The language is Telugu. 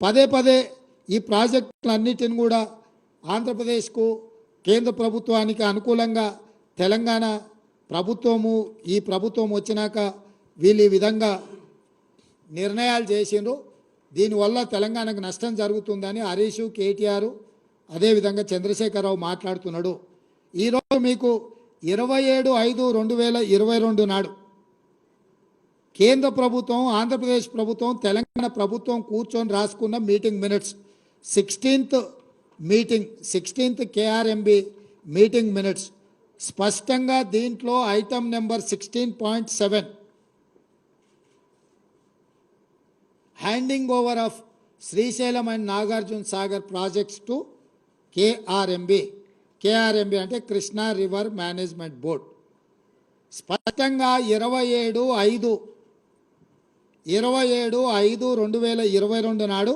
పదే పదే ఈ ప్రాజెక్టులన్నిటిని కూడా ఆంధ్రప్రదేశ్కు కేంద్ర ప్రభుత్వానికి అనుకూలంగా తెలంగాణ ప్రభుత్వము ఈ ప్రభుత్వం వచ్చినాక వీళ్ళు ఈ విధంగా నిర్ణయాలు చేసిండ్రు. దీనివల్ల తెలంగాణకు నష్టం జరుగుతుందని హరీష్ కేటీఆర్ అదేవిధంగా చంద్రశేఖరరావు మాట్లాడుతున్నాడు. ఈరోజు మీకు ఇరవై ఏడు ఐదు రెండు వేల ఇరవై రెండు నాడు కేంద్ర ప్రభుత్వం ఆంధ్రప్రదేశ్ ప్రభుత్వం తెలంగాణ ప్రభుత్వం కూర్చొని రాసుకున్న meeting minutes. Sixteenth meeting sixteenth KRMB meeting minutes. స్పష్టంగా దీంట్లో item number sixteen point seven. Handing over of Srisailam and Nagarjuna Sagar projects to KRMB KRMB అంటే కృష్ణా రివర్ మేనేజ్మెంట్ బోర్డ్. స్పష్టంగా ఇరవై ఏడు ఐదు ఇరవై ఏడు ఐదు రెండు వేల ఇరవై రెండు నాడు